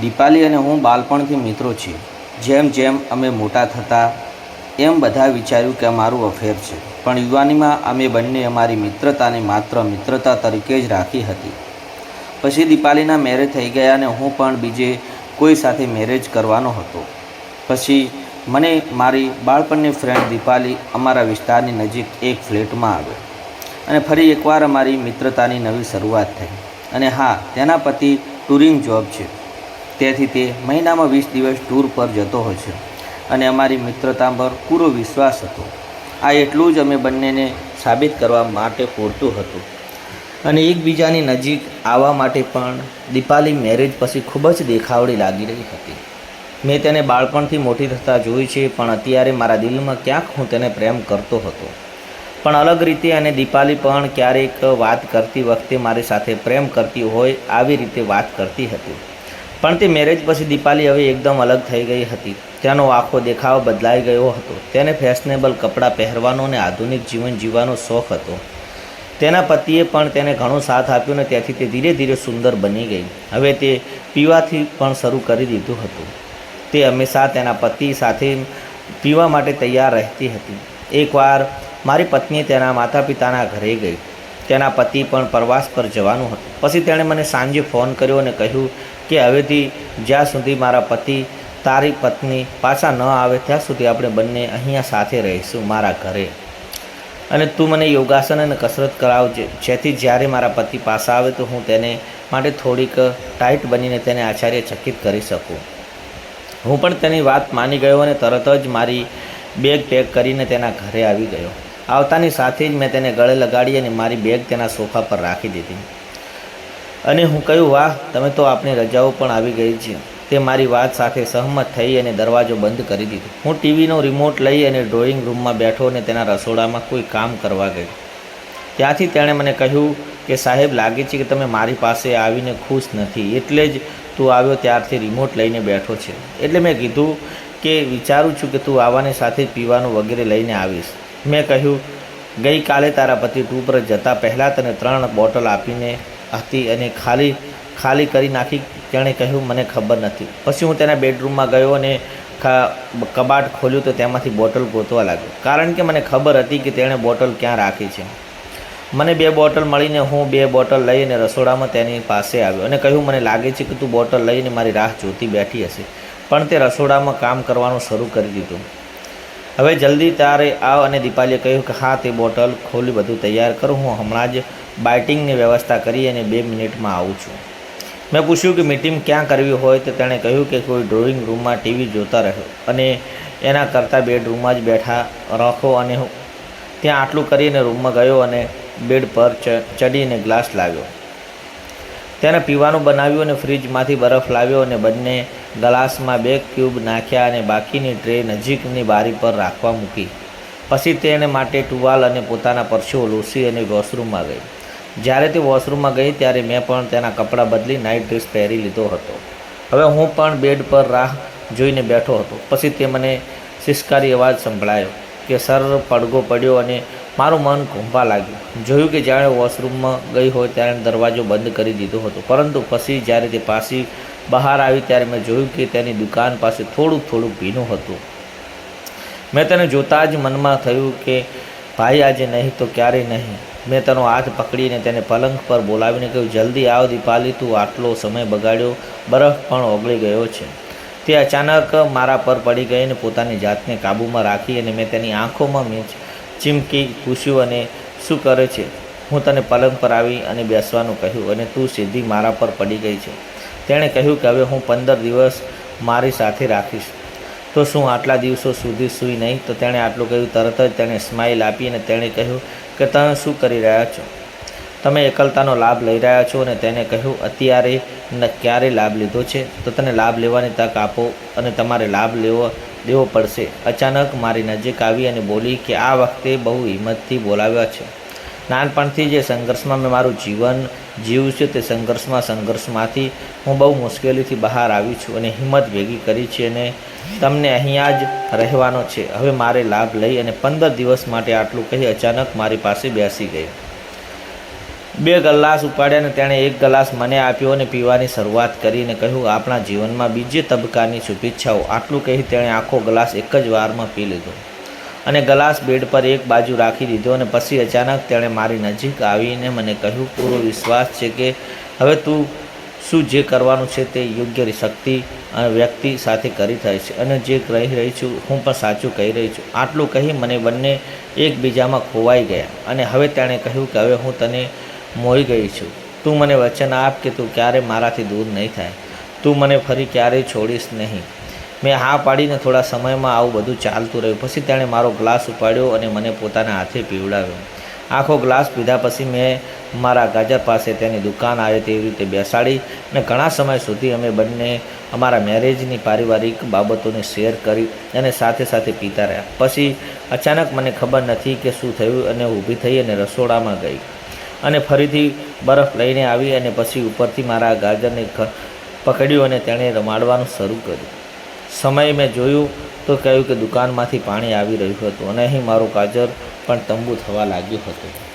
દીપાલી અને હું બાળપણથી મિત્રો છીએ. જેમ જેમ અમે મોટા થતા, એમ બધા વિચાર્યું કે અમારું અફેર છે. પણ યુવાનીમાં અમે બંને અમારી મિત્રતાને માત્ર મિત્રતા તરીકે જ રાખી હતી. પછી દીપાલીના મેરેજ થઈ ગયા અને હું પણ બીજે કોઈ સાથે મેરેજ કરવાનો હતો. પછી મને મારી બાળપણની ફ્રેન્ડ દીપાલી અમારા વિસ્તારની નજીક એક ફ્લેટમાં આવ્યો. અને ફરી એકવાર અમારી મિત્રતાની નવી શરૂઆત થઈ. અને હા, તેના પતિ ટુરિંગ જોબ છે. તેથી તે મહિનામાં વીસ દિવસ ટૂર પર જતો હોય છે. અને અમારી મિત્રતા પર પૂરો વિશ્વાસ હતો. આ એટલું જ અમે બંનેને સાબિત કરવા માટે પૂરતું હતું. અને એકબીજાની નજીક આવવા માટે પણ દીપાલી મેરેજ પછી ખૂબ જ દેખાવડી લાગી રહી હતી. મેં તેને બાળપણથી મોટી થતાં જોઈ છે, પણ અત્યારે મારા દિલમાં ક્યાંક હું તેને પ્રેમ કરતો હતો. પણ અલગ રીતે અને દીપાલી પણ ક્યારેક વાત કરતી વખતે મારી સાથે પ્રેમ કરતી હોય, આવી રીતે વાત કરતી હતી. પણ તે મેરેજ પછી દીપાલી હવે એકદમ અલગ થઈ ગઈ હતી. તેનો આખો દેખાવ બદલાઈ ગયો હતો. તેને ફેશનેબલ કપડાં પહેરવાનો અને આધુનિક જીવન જીવવાનો શોખ હતો. તેના પતિએ પણ તેને ઘણો સાથ આપ્યો ને ત્યાંથી તે ધીરે ધીરે સુંદર બની ગઈ. હવે તે પીવાથી પણ શરૂ કરી દીધું હતું. તે હંમેશા તેના પતિ સાથે પીવા માટે તૈયાર રહેતી હતી. એકવાર મારી પત્ની તેના માતા પિતાના ઘરે ગઈ. તેના પતિ પણ પ્રવાસ પર જવાનું હતું. પછી તેણે મને સાંજે ફોન કર્યો અને કહ્યું કે હવેથી જ્યાં સુધી મારા પતિ, તારી પત્ની પાછા ન આવે, ત્યાં સુધી આપણે બંને અહીંયા સાથે રહીશું મારા ઘરે. અને તું મને યોગાસન અને કસરત કરાવજે જેથી જ્યારે મારા પતિ પાછા આવે તો હું તેને માટે થોડીક ટાઈટ બનીને તેને આશ્ચર્યચકિત કરી શકું. હું પણ તેની વાત માની ગયો અને તરત જ મારી બેગ પેક કરીને તેના ઘરે આવી ગયો. આવતાની સાથે જ મેં તેને ગળે લગાડી અને મારી બેગ તેના સોફા પર રાખી દીધી. અને હું કહ્યું, વાહ, તમે તો આપણી રજાઓ પણ આવી ગઈ છે. તે મારી વાત સાથે સહમત થઈ અને દરવાજો બંધ કરી દીધો. હું ટીવીનો રિમોટ લઈ અને ડ્રોઈંગ રૂમમાં બેઠો અને તેના રસોડામાં કોઈ કામ કરવા ગયો. ત્યાંથી તેણે મને કહ્યું કે, સાહેબ, લાગે છે કે તમે મારી પાસે આવીને ખુશ નથી. એટલે જ તું આવ્યો ત્યારથી રિમોટ લઈને બેઠો છે. એટલે મેં કીધું કે, વિચારું છું કે તું આવવાની સાથે પીવાનું વગેરે લઈને આવીશ. મેં કહ્યું, ગઈકાલે તારા પતિ ટુ પર જતાં પહેલાં તને ત્રણ બોટલ આપીને હતી અને ખાલી ખાલી કરી નાખી તેણે કહ્યું, મને ખબર નથી. પછી હું તેના બેડરૂમમાં ગયો અને કબાટ ખોલ્યું તો તેમાંથી બોટલ ગોતવા લાગ્યો. કારણ કે મને ખબર હતી કે તેણે બોટલ ક્યાં રાખી છે. મને બે બોટલ મળીને હું બે બોટલ લઈને રસોડામાં તેની પાસે આવ્યો અને કહ્યું, મને લાગે છે કે તું બોટલ લઈને મારી રાહ જોતી બેઠી હશે. પણ તે રસોડામાં કામ કરવાનું શરૂ કરી દીધું. હવે જલ્દી તારે આવ અને દીપાલીએ કહ્યું કે, હા, તે બોટલ ખોલી બધું તૈયાર કરું. હું હમણાં જ બાઇટિંગની વ્યવસ્થા કરી અને બે મિનિટમાં આવું છું. મેં પૂછ્યું કે મીટિંગ ક્યાં કરવી હોય તો તેણે કહ્યું કે કોઈ ડ્રોઈંગ રૂમમાં ટીવી જોતા રહ્યો અને એના કરતાં બેડરૂમમાં જ બેઠા રાખો અને હું ત્યાં આટલું કરીને રૂમમાં ગયો અને બેડ પર ચડીને ગ્લાસ લાવ્યો. તેને પીવાનું બનાવ્યું અને ફ્રીજમાંથી બરફ લાવ્યો અને બંને ગ્લાસમાં બે ક્યુબ નાખ્યા અને બાકીની ટ્રે નજીકની બારી પર રાખવા મૂકી. પછી તેણે માટે ટુવાલ અને પોતાના પરસેવો લૂસી અને વોશરૂમમાં ગઈ. જ્યારે તે વોશરૂમમાં ગઈ ત્યારે મેં પણ તેના કપડાં બદલી નાઇટ ડ્રેસ પહેરી લીધો હતો. હવે હું પણ બેડ પર રાહ જોઈને બેઠો હતો. પછી તે મને સિસ્કારી અવાજ સંભળાયો કે, સર, પડઘો પડ્યો અને મારું મન ઘૂંભવા લાગ્યું. જોયું કે જાણે વોશરૂમમાં ગઈ હોય ત્યારે દરવાજો બંધ કરી દીધો હતો. પરંતુ પછી જ્યારે તે પાછી બહાર આવી ત્યારે મેં જોયું કે તેની દુકાન પાસે થોડુંક થોડુંક ભીનું હતું. મેં તેને જોતાં જ મનમાં થયું કે, ભાઈ, આજે નહીં તો ક્યારેય નહીં. મેં તેનો હાથ પકડીને તેને પલંગ પર બોલાવીને કહ્યું, જલ્દી આવ દીપાલી, તું આટલો સમય બગાડ્યો, બરફ પણ ઓગળી ગયો છે. તે અચાનક મારા પર પડી ગઈ અને પોતાની જાતને કાબૂમાં રાખી અને મેં તેની આંખોમાં મેં ચીમકી પૂછ્યું, અને શું કરે છે? હું તને પલંગ પર આવી અને બેસવાનું કહ્યું, અને તું સીધી મારા પર પડી ગઈ છે. તેણે કહ્યું કે, હવે હું પંદર દિવસ મારી સાથે રાખીશ. તો શું આટલા દિવસો સુધી સૂઈ નહીં? તો તેણે આટલું કહ્યું. તરત જ તેણે સ્માઇલ આપી અને તેણે કહ્યું કે તમે શું કરી રહ્યા છો? તમે એકલતાનો લાભ લઈ રહ્યા છો અને તેને કહ્યું, અત્યારે ન ક્યારે લાભ લીધો છે? તો તને લાભ લેવાની તક આપો અને તમારે લાભ લેવો દેવો પડશે. અચાનક મારી નજીક આવી અને બોલી કે, આ વખતે બહુ હિંમતથી બોલાવ્યા છે. નાનપણથી જે સંઘર્ષમાં મેં મારું જીવન જીવ્યું છે તે સંઘર્ષમાં સંઘર્ષમાંથી હું બહુ મુશ્કેલીથી બહાર આવી છું અને હિંમત ભેગી કરી છે અને તમને અહીંયા જ રહેવાનો છે. હવે મારે લાભ લઈ અને પંદર દિવસ માટે આટલું કહી અચાનક મારી પાસે બેસી ગઈ. બે ગ્લાસ ઉપાડ્યા અને તેણે એક ગ્લાસ મને આપ્યો અને પીવાની શરૂઆત કરીને કહ્યું, આપણા જીવનમાં બીજે તબક્કાની શુભેચ્છાઓ. આટલું કહી તેણે આખો ગ્લાસ એક જ વારમાં પી લીધો. અને ગ્લાસ બેડ પર એક બાજુ રાખી દીધો અને પછી અચાનક તેણે મારી નજીક આવીને મને કહ્યું, પૂરો વિશ્વાસ છે કે હવે તું શું જે કરવાનું છે તે યોગ્ય શક્તિ અને વ્યક્તિ સાથે કરી થાય છે અને જે કહી રહી છું હું પણ સાચું કહી રહી છું. આટલું કહી મને બંને એકબીજામાં ખોવાઈ ગયા અને હવે તેણે કહ્યું કે હવે હું તને મોહી ગઈ છું. તું મને વચન આપ કે તું ક્યારે મારાથી દૂર નહીં થાય. તું મને ફરી ક્યારેય છોડીશ નહીં. મેં હા પાડીને થોડા સમયમાં આવું બધું ચાલતું રહ્યું. પછી તેણે મારો ગ્લાસ ઉપાડ્યો અને મને પોતાના હાથે પીવડાવ્યો. આખો ગ્લાસ પીધા પછી મેં મારા ગાજર પાસે તેની દુકાન આવે તેવી રીતે બેસાડી અને ઘણા સમય સુધી અમે બંને અમારા મેરેજની પારિવારિક બાબતોને શેર કરી અને સાથે સાથે પીતા રહ્યા. પછી અચાનક મને ખબર નથી કે શું થયું અને ઊભી થઈ અને રસોડામાં ગઈ. અને ફરીથી બરફ લઈને આવી અને પછી ઉપરથી મારા ગાજરને પકડ્યું અને તેણે રમાડવાનું શરૂ કર્યું. સમયે મેં જોયું તો કહ્યું કે દુકાનમાંથી પાણી આવી રહ્યું હતું અને અહીં મારું ગાજર પણ તંબુ થવા લાગ્યું હતું.